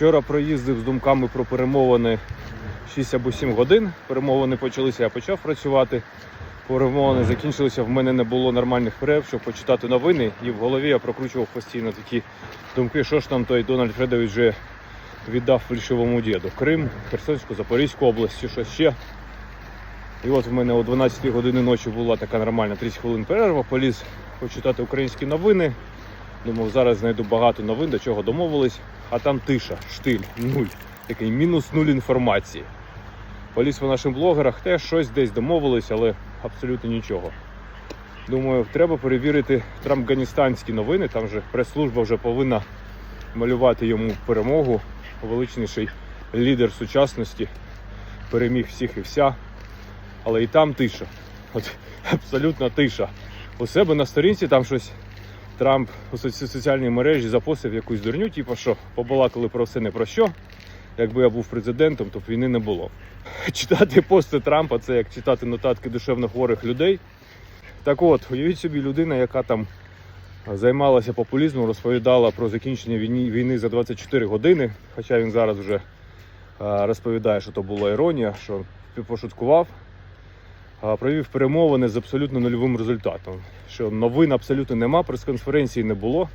Вчора проїздив з думками про перемовини 6 або 7 годин. Перемовини почалися, я почав працювати. Перемовини закінчилися, в мене не було нормальних перерв, щоб почитати новини. І в голові я прокручував постійно такі думки, що ж там той Дональд Фредович вже віддав фальшивому діду. Крим, Херсонську, Запорізьку область, чи щось ще. І от в мене о 12 години ночі була така нормальна 30 хвилин перерва, поліз почитати українські новини. Думав, зараз знайду багато новин, до чого домовились, а там тиша, штиль, нуль. Такий мінус нуль інформації. Поліз по нашим блогерах, теж щось десь домовились, але абсолютно нічого. Думаю, треба перевірити трамганістанські новини. Там же прес-служба вже повинна малювати йому перемогу. Величніший лідер сучасності переміг всіх і вся. Але і там тиша. От абсолютно тиша. У себе на сторінці там щось Трамп у соціальній мережі запостив якусь дурню, типу, що побалакали про все не про що. Якби я був президентом, то б війни не було. Читати пости Трампа це як читати нотатки душевно хворих людей. Так от, уявіть собі, людина, яка там займалася популізмом, розповідала про закінчення війни, війни за 24 години. Хоча він зараз вже розповідає, що то була іронія, що пошуткував. Провів перемовини з абсолютно нульовим результатом. Що новин абсолютно нема, прес-конференції не було.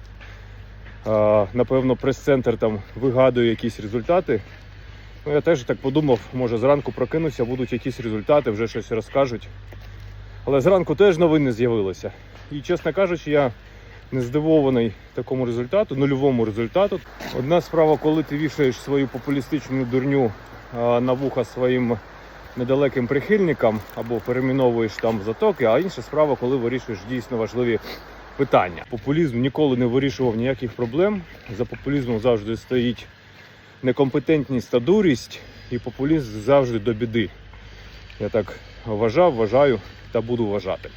Напевно, прес-центр там вигадує якісь результати. Ну, я теж так подумав, може зранку прокинуся, будуть якісь результати, вже щось розкажуть. Але зранку теж новин не з'явилося. І, чесно кажучи, я не здивований такому результату, нульовому результату. Одна справа, коли ти вішаєш свою популістичну дурню на вуха своїм недалеким прихильникам або переміновуєш там затоки, а інша справа, коли вирішуєш дійсно важливі питання. Популізм ніколи не вирішував ніяких проблем. За популізмом завжди стоїть некомпетентність та дурість, і популізм завжди до біди. Я так вважав, вважаю та буду вважати.